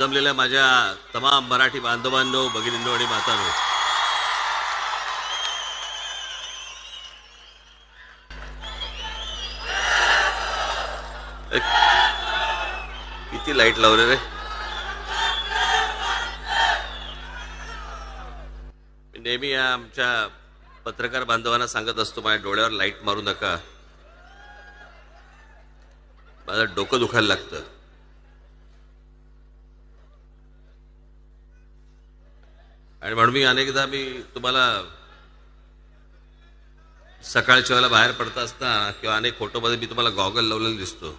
जमलेल्या माझ्या तमाम मराठी बांधवांनो भगिनींनो आणि मातांनो. किती लाइट लावले रे? मी नेहमी आमच्या पत्रकार बांधवांना सांगत असतो माझ्या डोळ्यावर लाइट मारू नका. माझं डोकं दुखायला लागतं. आणि म्हणून मी अनेकदा मी तुम्हाला सकाळच्या वेळेला बाहेर पडता असता किंवा अनेक फोटोमध्ये मी तुम्हाला गॉगल लावलेला दिसतो.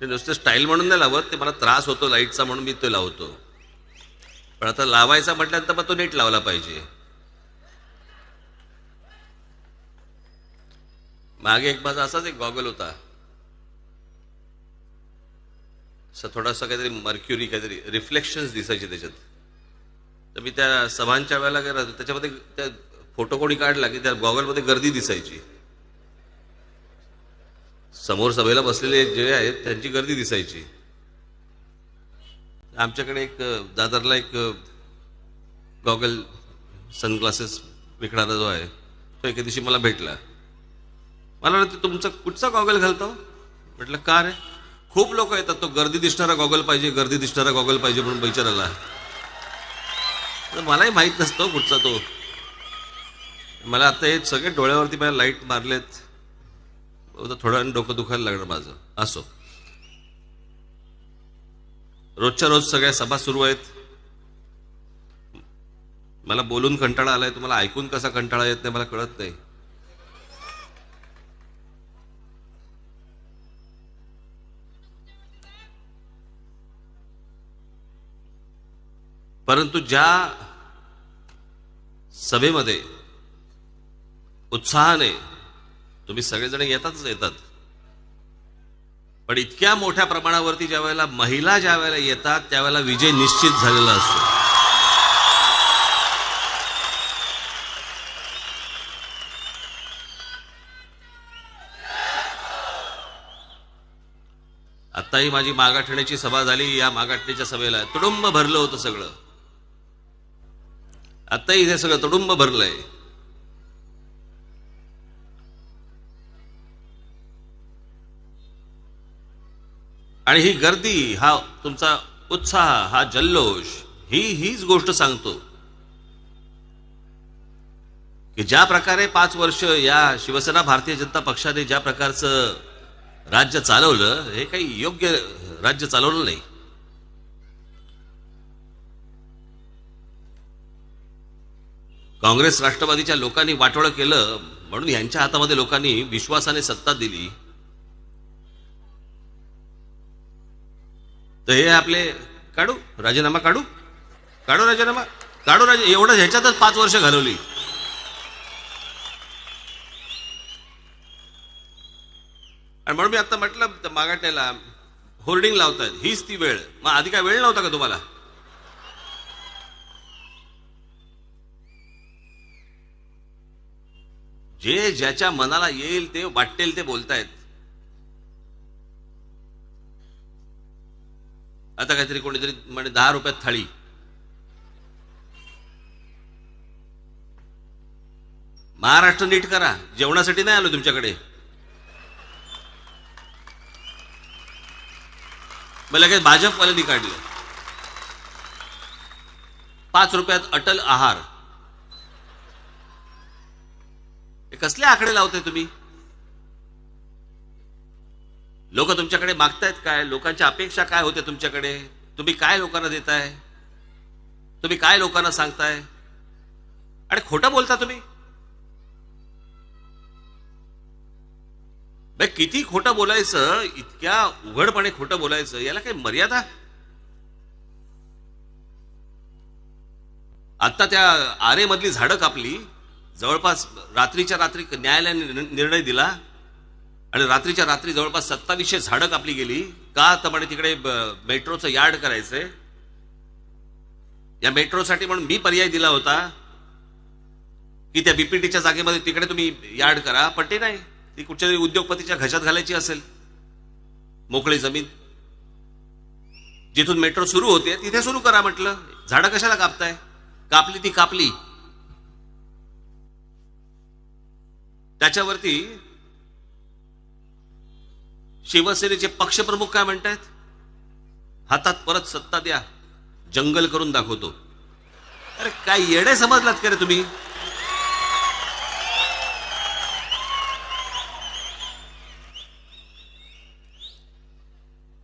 ते नुसतं स्टाईल म्हणून नाही लावत ते मला त्रास होतो लाईटचा म्हणून मी तो लावतो. पण आता लावायचा म्हटल्यानंतर मग तो नीट लावला पाहिजे. मागे एक माझा असाच एक गॉगल होता. असं थोडासा काहीतरी मर्क्युरी काहीतरी रिफ्लेक्शन्स दिसायचे त्याच्यात. तर मी त्या सभांच्या वेळेला काय राहतो त्याच्यामध्ये त्या फोटो कोणी काढला की त्या गॉगलमध्ये गर्दी दिसायची. समोर सभेला बसलेले जे आहेत त्यांची गर्दी दिसायची. आमच्याकडे एक दादरला एक गॉगल सनग्लासेस विकणारा जो आहे तो एके दिवशी मला भेटला. मला वाटतं तुमचा कुठचा गॉगल घालतो? म्हटलं का रे खूप लोक येतात. तो गर्दी दिसणारा गॉगल पाहिजे गर्दी दिसणारा गॉगल पाहिजे म्हणून विचारायला तर मलाही माहीत नसतो कुठचा तो. मला आता हे सगळे डोळ्यावरती मला लाइट मारलेत. थोड्या डोकं दुखायला लागणार माझं. असो. रोजच्या रोज सगळ्या सभा सुरू आहेत. मला बोलून कंटाळा आलाय. तुम्हाला ऐकून कसा कंटाळा येत नाही मला कळत नाही. परंतु ज्या सभेमध्ये उत्साहाने तुम्ही सगळेजण येतातच येतात पण इतक्या मोठ्या प्रमाणावरती ज्या वेळेला महिला ज्या वेळेला येतात त्यावेळेला विजय निश्चित झालेला असतो. आत्ताही माझी मागाठण्याची सभा झाली या मागाठणीच्या सभेला तुडुंब भरलं होतं सगळं. आताही इथे सगळं तुडुंब भरलंय. आणि ही गर्दी हा तुमचा उत्साह हा जल्लोष ही हीच गोष्ट सांगतो. की ज्या प्रकारे पाच वर्ष या शिवसेना भारतीय जनता पक्षाने ज्या प्रकारचं राज्य चालवलं हे काही योग्य राज्य चालवलं नाही. काँग्रेस राष्ट्रवादीच्या लोकांनी वाटोळं केलं म्हणून यांच्या हातामध्ये लोकांनी विश्वासाने सत्ता दिली. तर हे आपले काढू? राजीनामा काढू? काढू राजीनामा? काढू राजे एवढं ह्याच्यातच पाच वर्ष घालवली. आणि म्हणून मी आता म्हटलं मागाट्याला होर्डिंग लावतायत. हीच ती वेळ. मग आधी काय वेळ नव्हता का तुम्हाला? जे ज्याच्या मनाला येईल ते वाटेल ते बोलतायत. आता काहीतरी कोणीतरी म्हणजे दहा रुपयात थाळी. महाराष्ट्र नीट करा. जेवणासाठी नाही आलो तुमच्याकडे. मग लगेच भाजपवाल्यांनी काढलं. पाच रुपयात अटल आहार हे कसले आकडे लावताय तुम्ही? लोक तुमच्याकडे मागतायत काय? लोकांच्या अपेक्षा काय होत्या तुमच्याकडे? तुम्ही काय लोकांना देताय? तुम्ही काय लोकांना सांगताय? आणि खोटं बोलता तुम्ही. किती खोटं बोलायचं? इतक्या उघडपणे खोटं बोलायचं. याला काही मर्यादा? आता त्या आरे मधली झाडं कापली. जवळपास रात्रीच्या रात्री न्यायालयाने निर्णय दिला आणि रात्रीच्या रात्री जवळपास सत्तावीसशे झाडं कापली गेली. का तर म्हणे तिकडे मेट्रोचं यार्ड करायचंय? या मेट्रोसाठी म्हणून मी पर्याय दिला होता की त्या बीपीटीच्या जागेमध्ये तिकडे तुम्ही यार्ड करा पण ते नाही. ती कुठच्या तरी उद्योगपतीच्या घशात घालायची असेल. मोकळी जमीन. जिथून मेट्रो सुरू होते तिथे सुरू करा म्हटलं. झाडं कशाला कापताय? कापली ती कापली. त्याच्यावरती शिवसेनेचे पक्षप्रमुख काय म्हणतायत? हातात परत सत्ता द्या. जंगल करून दाखवतो. अरे काय येडे समजलात का रे तुम्ही?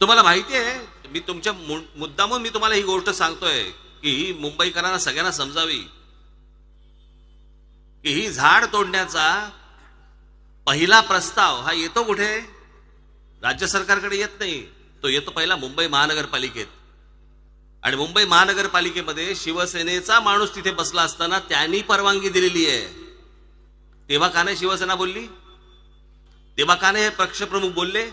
तुम्हाला माहिती आहे मी तुमच्या मु- मुद्दामून मी तुम्हाला ही गोष्ट सांगतोय की ही मुंबईकरांना सगळ्यांना समजावी. की ही झाड तोडण्याचा पहिला प्रस्ताव हा येतो कुठे? राज्य सरकारकडे येत नाही. तो येतो पहिला मुंबई महानगरपालिकेत. आणि मुंबई महानगरपालिकेमध्ये शिवसेनेचा माणूस तिथे बसला असताना त्यांनी परवानगी दिलेली आहे. तेव्हा का नाही शिवसेना बोलली? तेव्हा का नाही हे पक्षप्रमुख बोलले?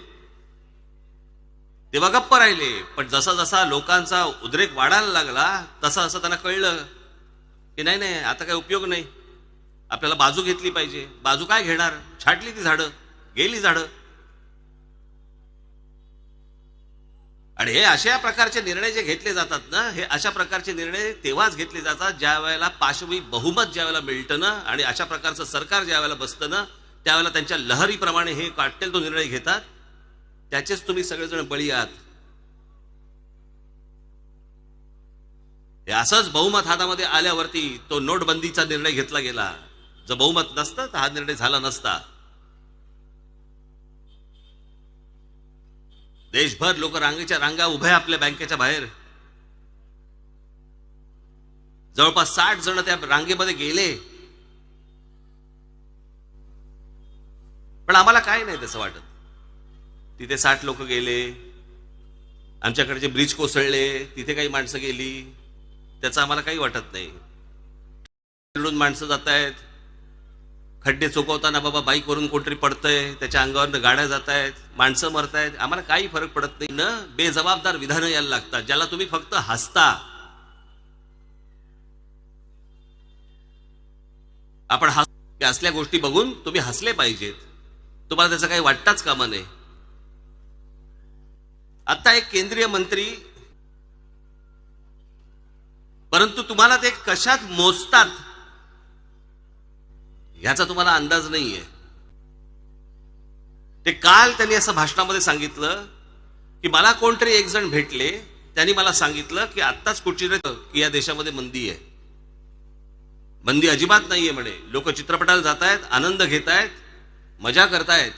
तेव्हा गप्प राहिले. पण जसा जसा लोकांचा उद्रेक वाढायला लागला तसं असं त्यांना कळलं की नाही नाही आता काही उपयोग नाही. आपल्याला बाजू घेतली पाहिजे. बाजू काय घेणार? छाटली ती झाडं गेली झाडं. आणि हे अशा प्रकारचे निर्णय जे घेतले जातात ना हे अशा प्रकारचे निर्णय तेव्हाच घेतले जातात ज्या वेळेला पाशवी बहुमत ज्या वेळेला मिळतं ना आणि अशा प्रकारचं सरकार ज्या वेळेला बसतं ना त्यावेळेला त्यांच्या लहरीप्रमाणे हे काटेल तो निर्णय घेतात. त्याचेच तुम्ही सगळेजण बळी आहात. हे असंच बहुमत हातामध्ये आल्यावरती तो नोटबंदीचा निर्णय घेतला गेला. जर बहुमत नसतं तर हा निर्णय झाला नसता. देशभर लोक रांगेच्या रांगा उभ्या आपल्या बँकेच्या बाहेर. जवळपास साठ जण त्या रांगेमध्ये गेले. पण आम्हाला काय नाही तसं वाटत. तिथे साठ लोक गेले. आमच्याकडचे ब्रिज कोसळले तिथे काही माणसं गेली. त्याचं आम्हाला काही वाटत नाही. माणसं जात आहेत खड्डे चुकवताना बाबा बाईकवरून कोणतरी पडतंय त्याच्या अंगावरनं गाड्या जात आहेत माणसं मरतायत आम्हाला काही फरक पडत नाही. न बेजबाबदार विधानं यायला लागतात ज्याला तुम्ही फक्त हसता. आपण हस असल्या गोष्टी बघून तुम्ही हसले पाहिजेत. तुम्हाला त्याचं काही वाटताच कामा नये. आता एक केंद्रीय मंत्री परंतु तुम्हाला ते कशात मोजतात? याचा तुम्हाला अंदाज नाहीये. ते काल त्यांनी असं भाषणामध्ये सांगितलं की मला कोणतरी एक जण भेटले त्यांनी मला सांगितलं की आत्ताच कुठची की या देशामध्ये मंदी आहे. मंदी अजिबात नाहीये म्हणे. लोक चित्रपटाला जात आहेत आनंद घेत आहेत मजा करतायत.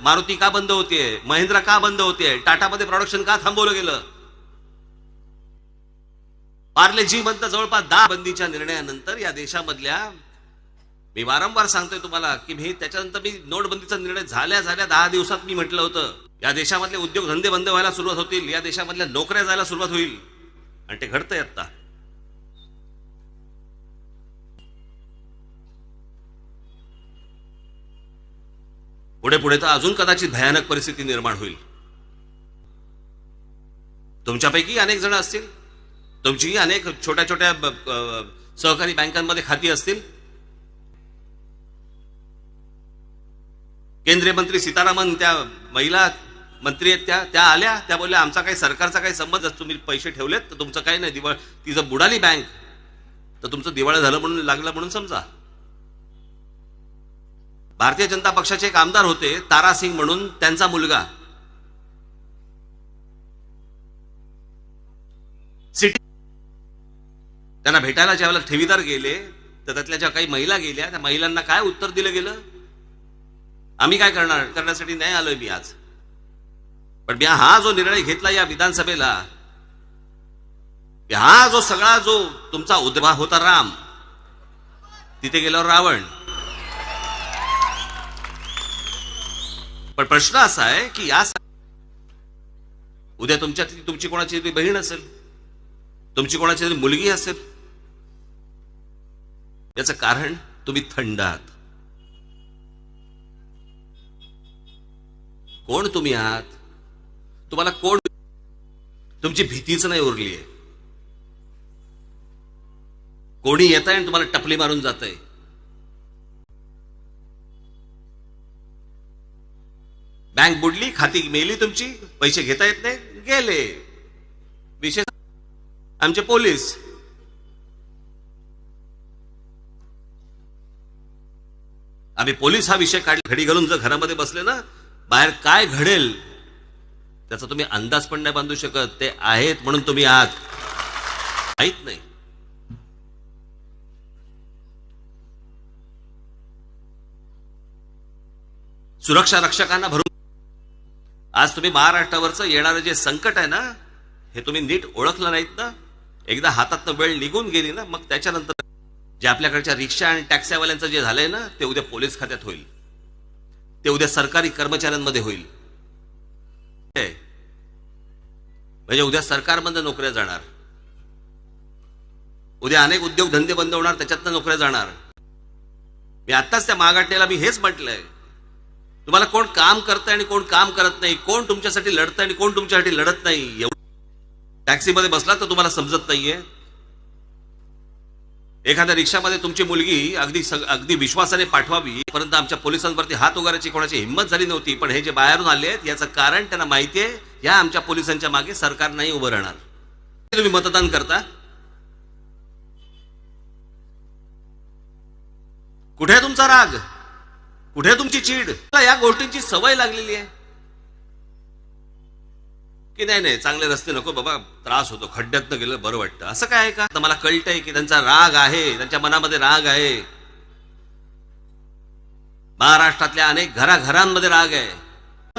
मारुती का बंद होतीये? महिंद्रा का बंद होतीये? टाटामध्ये प्रोडक्शन का थांबवलं गेलं? पार्ले जी मधनं जवळपास दहा बंदीच्या निर्णयानंतर या देशामधल्या मी वारंवार सांगतोय तुम्हाला की मी त्याच्यानंतर मी नोटबंदीचा निर्णय झाल्या झाल्या दहा दिवसात मी म्हटलं होतं. या देशामधले उद्योग धंदे बंद व्हायला सुरुवात होतील या देशामधल्या नोकऱ्या जायला सुरुवात होईल. आणि ते घडतंय आता पुढे पुढे तर अजून कदाचित भयानक परिस्थिती निर्माण होईल. तुमच्यापैकी अनेक जण असतील. तुमचीही अनेक छोट्या छोट्या सहकारी बँकांमध्ये खाती असतील. केंद्रीय मंत्री सीतारामन त्या महिला मंत्री आहेत त्या त्या आल्या त्या बोलल्या आमचा काही सरकारचा काही संबंध असतो तुम्ही पैसे ठेवलेत तर तुमचं काही नाही दिवाळ ती जर बुडाली बँक तर तुमचं दिवाळं झालं म्हणून लागलं म्हणून समजा. भारतीय जनता पक्षाचे एक आमदार होते तारासिंग म्हणून त्यांचा मुलगा. सिटी त्यांना भेटायला ज्यावेळेला ठेवीदार गेले तर त्यातल्या ज्या काही महिला गेल्या त्या महिलांना काय उत्तर दिलं गेलं? आम्ही काय करणार? करण्यासाठी नाही आलोय मी आज. पण मी हा जो निर्णय घेतला या विधानसभेला हा जो सगळा जो तुमचा उद्भा होता राम तिथे गेल्यावर रावण. पण प्रश्न असा आहे की या उद्या तुमच्या तुमची कोणाची तरी बहीण असेल तुमची कोणाची तरी मुलगी असेल. याचं कारण तुम्ही थंड आहात. कोण तुम्ही आहात? तुम्हाला कोण तुमची भीतीच नाही उरली आहे. कोणी येत आहे आणि तुम्हाला टपली मारून जात आहे बँक बुडली खाती मेली तुमची पैसे घेता येत नाही गेले. विशेष आमचे पोलीस. आम्ही पोलीस हा विषय काढला घडी घालून जर घरामध्ये बसले ना बाहेर काय घडेल त्याचा तुम्ही अंदाज पण नाही बांधू शकत. ते आहेत म्हणून तुम्ही आहात. माहीत नाही. सुरक्षा रक्षकांना भरून आज तुम्ही महाराष्ट्रावरचं येणारं जे संकट आहे ना हे तुम्ही नीट ओळखलं नाहीत ना? एकदा हातात वेळ निघून गेली ना मग त्याच्यानंतर जे आपल्याकडच्या रिक्षा आणि टॅक्सीवाल्यांचं जे झालंय ना ते उद्या पोलीस खात्यात होईल. ते उद्या सरकारी कर्मचाऱ्यांमध्ये होईल. म्हणजे उद्या सरकारमध्ये नोकऱ्या जाणार. उद्या अनेक उद्योगधंदे बंद होणार त्याच्यातनं नोकऱ्या जाणार. मी आत्ताच त्या मागाटण्याला मी हेच म्हटलंय. तुम्हाला कोण काम करतंय आणि कोण काम करत नाही कोण तुमच्यासाठी लढतंय आणि कोण तुमच्यासाठी लढत नाही एवढं. टॅक्सीमध्ये बसला तर तुम्हाला समजत नाहीये. एखाद्या रिक्षामध्ये तुमची मुलगी अगदी सग- अगदी विश्वासाने पाठवावी परंतु आमच्या पोलिसांवरती हात उगारायची कोणाची हिंमत झाली नव्हती. पण हे जे बाहेरून आले आहेत याचं कारण त्यांना माहिती आहे या आमच्या पोलिसांच्या मागे सरकार नाही उभं राहणार. तुम्ही मतदान करता? कुठे आहे तुमचा राग? कुठे आहे तुमची चीड? या गोष्टींची सवय लागलेली आहे. की नाही नाही चांगले रस्ते नको बाबा त्रास होतो खड्ड्यातनं गेलं बरं वाटतं. असं काय आहे का? तर मला कळतंय की त्यांचा राग आहे त्यांच्या मनामध्ये राग आहे. महाराष्ट्रातल्या अनेक घराघरांमध्ये राग आहे.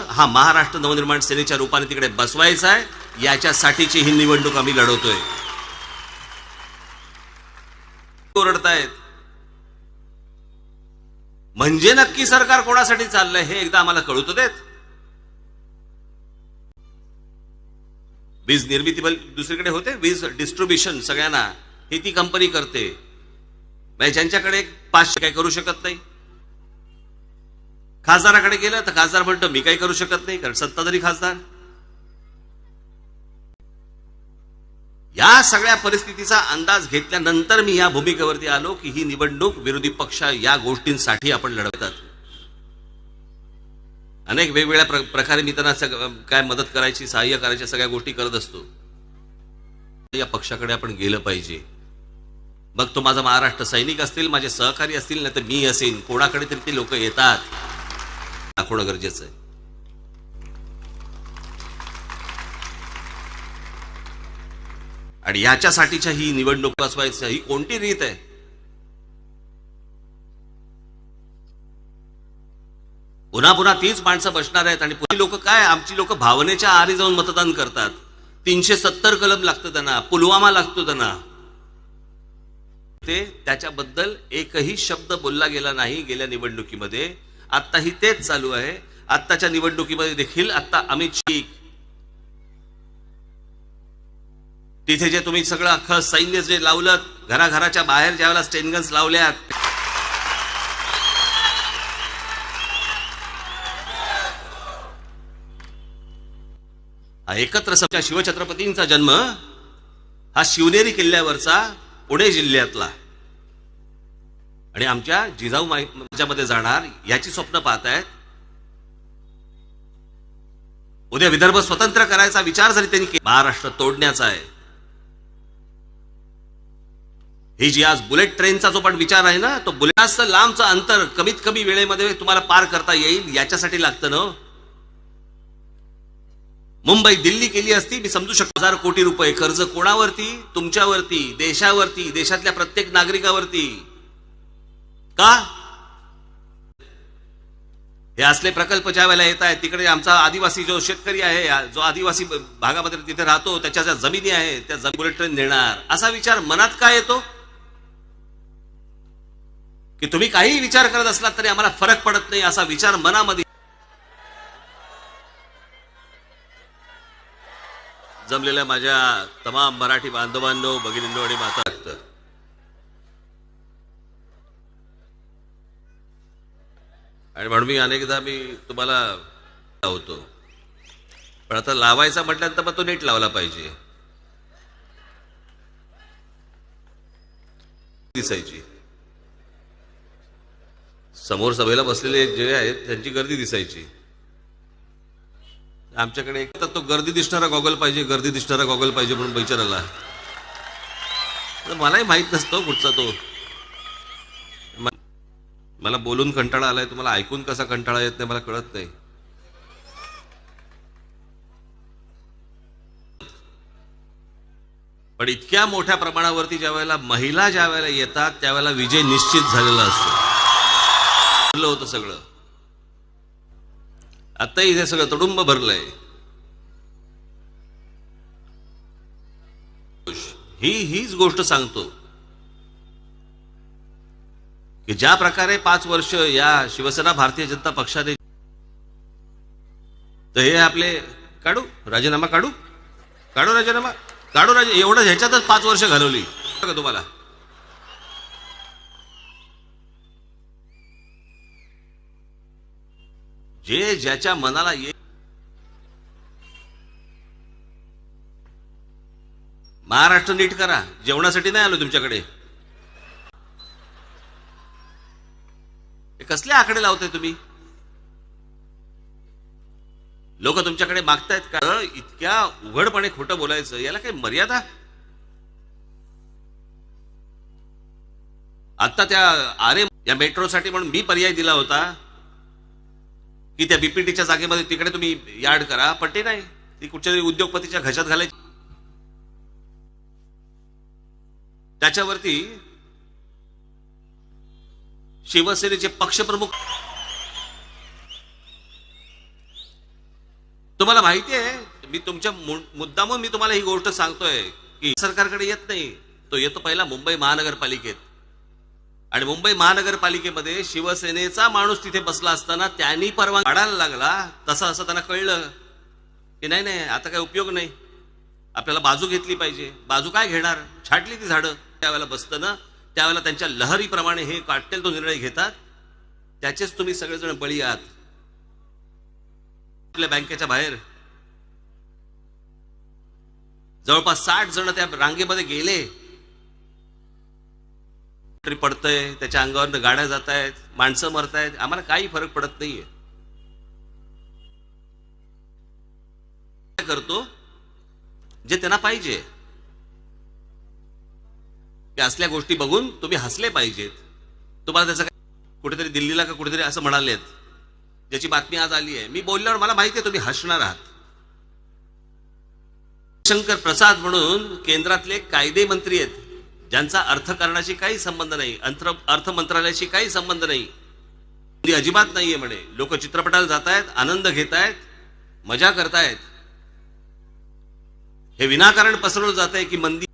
हा महाराष्ट्र नवनिर्माण सेनेच्या रूपाने तिकडे बसवायचा आहे याच्यासाठीची ही निवडणूक आम्ही लढवतोय. ओरडतायत. म्हणजे नक्की सरकार कोणासाठी चाललंय हे एकदा आम्हाला कळवतो देत. वीज निर्मिती दुसरीकडे होते वीज डिस्ट्रीब्युशन सगळ्यांना हे ती कंपनी करते. म्हणजे ज्यांच्याकडे पाचशे काही करू शकत नाही. खासदाराकडे गेलं तर खासदार म्हणतो मी काही करू शकत नाही कारण सत्ताधारी खासदार. या सगळ्या परिस्थितीचा अंदाज घेतल्यानंतर मी या भूमिकेवरती आलो की ही निवडणूक विरोधी पक्ष या गोष्टींसाठी आपण लढवतात. अनेक वेगवेगळ्या प्र- प्रकारे मी त्यांना सग- काय मदत करायची सहाय्य करायची सगळ्या गोष्टी करत असतो. या पक्षाकडे आपण गेलं पाहिजे. मग तो माझा महाराष्ट्र सैनिक असतील माझे सहकारी असतील नाही तर मी असेल कोणाकडे तरी ते लोक येतात. दाखवणं गरजेचं आहे. आणि याच्यासाठीच्या ही निवडणूक बसवायचं ही कोणती रीत आहे? पुन्हा पुन्हा तीच माणसं बसणार आहेत आणि पुढे लोक काय? आमची लोक भावनेच्या आरी जाऊन मतदान करतात. तीनशे सत्तर कलम लागतं त्यांना. पुलवामा लागतो त्यांना. ते त्याच्याबद्दल एकही शब्द बोलला गेला नाही गेल्या निवडणुकीमध्ये. आत्ताही तेच चालू आहे. आत्ताच्या निवडणुकीमध्ये देखील आता अमित शीख तिथे जे तुम्ही सगळं अख्खं सैन्य जे लावलं घराघराच्या बाहेर ज्यावेळेला स्टेनगन्स लावल्यात एकत्र समजा शिवछत्रपतींचा जन्म हा शिवनेरी किल्ल्यावरचा पुणे जिल्ह्यातला. आणि आमच्या जिजाऊ माझ्यामध्ये जाणार याची स्वप्न पाहतायत उद्या विदर्भ स्वतंत्र करायचा विचार जरी त्यांनी केला, महाराष्ट्र तोडण्याचा आहे. ही जी आज बुलेट ट्रेनचा जो पण विचार आहे ना तो बुलेट लांबचं अंतर कमीत कमी वेळेमध्ये तुम्हाला पार करता येईल याच्यासाठी लागतं ना हो. मुंबई दिल्ली केली असती मी समजू शकतो हजार कोटी रुपये. कर्ज कोणावरती? तुमच्यावरती देशावरती देशातल्या प्रत्येक नागरिकावरती. का? हे असले प्रकल्प ज्या वेळेला येत आहेत तिकडे आमचा आदिवासी जो शेतकरी आहे जो आदिवासी भागामध्ये तिथे राहतो त्याच्या ज्या जमिनी आहेत त्या जमीन बुलेट ट्रेन देणार असा विचार मनात काय येतो? की तुम्ही काही विचार करत असलात तरी आम्हाला फरक पडत नाही असा विचार मनामध्ये जमलेल्या माझ्या तमाम मराठी बांधवांनो भगिनींनो आणि माता आणि म्हणून मी अनेकदा मी तुम्हाला लावतो. पण आता लावायचा म्हटल्यानंतर मग तो नीट लावला पाहिजे. दिसायची. समोर सभेला बसलेले जे आहेत त्यांची गर्दी दिसायची. आमच्याकडे एक तर तो गर्दी दिसणारा गॉगल पाहिजे गर्दी दिसणारा गॉगल पाहिजे म्हणून विचारायला तर मलाही माहीत नसतो कुठचा तो. मला बोलून कंटाळा आलाय तुम्हाला ऐकून कसा कंटाळा येत नाही मला कळत नाही. पण इतक्या मोठ्या प्रमाणावरती ज्या वेळेला महिला ज्या वेळेला येतात त्यावेळेला विजय निश्चित झालेला असतो. होतं सगळं. आता इथे सगळं तुडुंब भरलंय. ही हीच गोष्ट सांगतो. की ज्या प्रकारे पाच वर्ष या शिवसेना भारतीय जनता पक्षाने तर हे आपले काढू? राजीनामा काढू? काढू राजीनामा? काढू राजे एवढं ह्याच्यातच पाच वर्ष घालवली. का तुम्हाला. जे ज्याच्या मनाला ये महाराष्ट्र नीट करा. जेवणासाठी नाही आलो तुमच्याकडे. कसले आकडे लावताय तुम्ही? लोक तुमच्याकडे मागतायत का? इतक्या उघडपणे खोटं बोलायचं याला काही मर्यादा? आता त्या आरे या मेट्रोसाठी म्हणून मी पर्याय दिला होता. की त्या बीपीटीच्या जागेमध्ये तिकडे तुम्ही यार्ड करा पण ते नाही. ती कुठच्या तरी उद्योगपतीच्या घशात घालायची. त्याच्यावरती शिवसेनेचे पक्षप्रमुख तुम्हाला माहिती आहे मी तुमच्या मुद्दामून मी तुम्हाला ही गोष्ट सांगतोय की सरकारकडे येत नाही. तो येतो पहिला मुंबई महानगरपालिकेत. आणि मुंबई महानगरपालिकेमध्ये शिवसेनेचा माणूस तिथे बसला असताना त्यांनी परवा काढायला लागला. तसं असं त्यांना कळलं की नाही नाही आता काही उपयोग नाही. आपल्याला बाजू घेतली पाहिजे. बाजू काय घेणार? छाटली ती झाडं. त्यावेळेला बसताना त्यावेळेला त्यांच्या लहरीप्रमाणे हे काटेल तो निर्णय घेतात. त्याचेच तुम्ही सगळेजण बळी आहात. आपल्या बँकेच्या बाहेर. जवळपास साठ जण त्या रांगेमध्ये गेले. ट्री पडतंय त्याच्या अंगावर गाड्या जात आहेत माणसं मरतायत आम्हाला काही फरक पडत नाहीये. काय करतो? जे त्यांना पाहिजे. असल्या गोष्टी बघून तुम्ही हसले पाहिजेत. तुम्हाला त्याचं काय कुठेतरी दिल्लीला का कुठेतरी असं म्हणालेत. ज्याची बातमी आज आली आहे. मी बोलल्यावर मला माहिती आहे तुम्ही हसणार आहात. शंकर प्रसाद म्हणून केंद्रातले कायदे मंत्री आहेत. ज्यांचा अर्थकारणाशी काही संबंध नाही अंतर अर्थ मंत्रालयाशी काही संबंध नाही. अजिबात नाहीये म्हणे. लोक चित्रपटाला जात आहेत आनंद घेत आहेत मजा करतायत. हे विनाकारण पसरवलं जात आहे की मंदी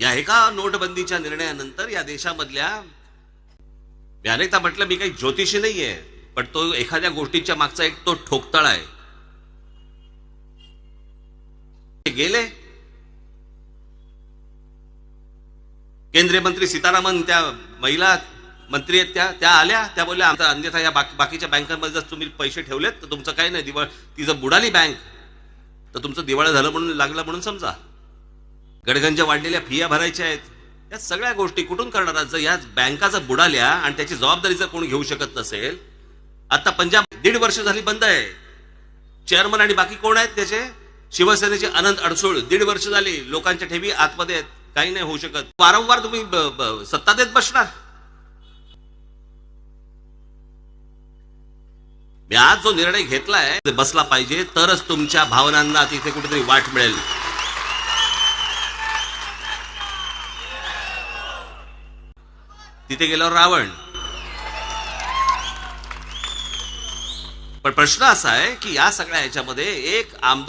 या एका नोटबंदीच्या निर्णयानंतर या देशामधल्या मी अनेकदा म्हटलं मी काही ज्योतिषी नाहीये पण तो एखाद्या गोष्टीच्या मागचा एक तो ठोकताळ आहे ते गेले? केंद्रीय मंत्री सीतारामन त्या महिला मंत्री आहेत त्या त्या आल्या त्या बोलल्या आमचा अन्यथा या बाकी- बाकीच्या बँकांमध्ये जर तुम्ही पैसे ठेवलेत तर तुमचं काही नाही दिवाळ ती जर बुडाली बँक तर तुमचं दिवाळं झालं म्हणून लागलं म्हणून समजा. गडगंज वाढलेल्या फिया भरायच्या आहेत. या सगळ्या गोष्टी कुठून करणार जर या बँका जर बुडाल्या आणि त्याची जबाबदारी जर कोणी घेऊ शकत नसेल आता पंजाब दीड वर्ष झाली बंद आहे. चेअरमन आणि बाकी कोण आहेत त्याचे? शिवसेनेचे अनंत अडसूळ दीड वर्ष झाली लोकांच्या ठेवी आतमध्ये आहेत काही नाही होऊ शकत. वारंवार तुम्ही सत्ता देत बसणार. मी आज जो निर्णय घेतलाय बसला पाहिजे तरच तुमच्या भावनांना तिथे कुठेतरी वाट मिळेल. तिथे गेल्यावर रावण. पण प्रश्न असा आहे की या सगळ्या ह्याच्यामध्ये एक आमदार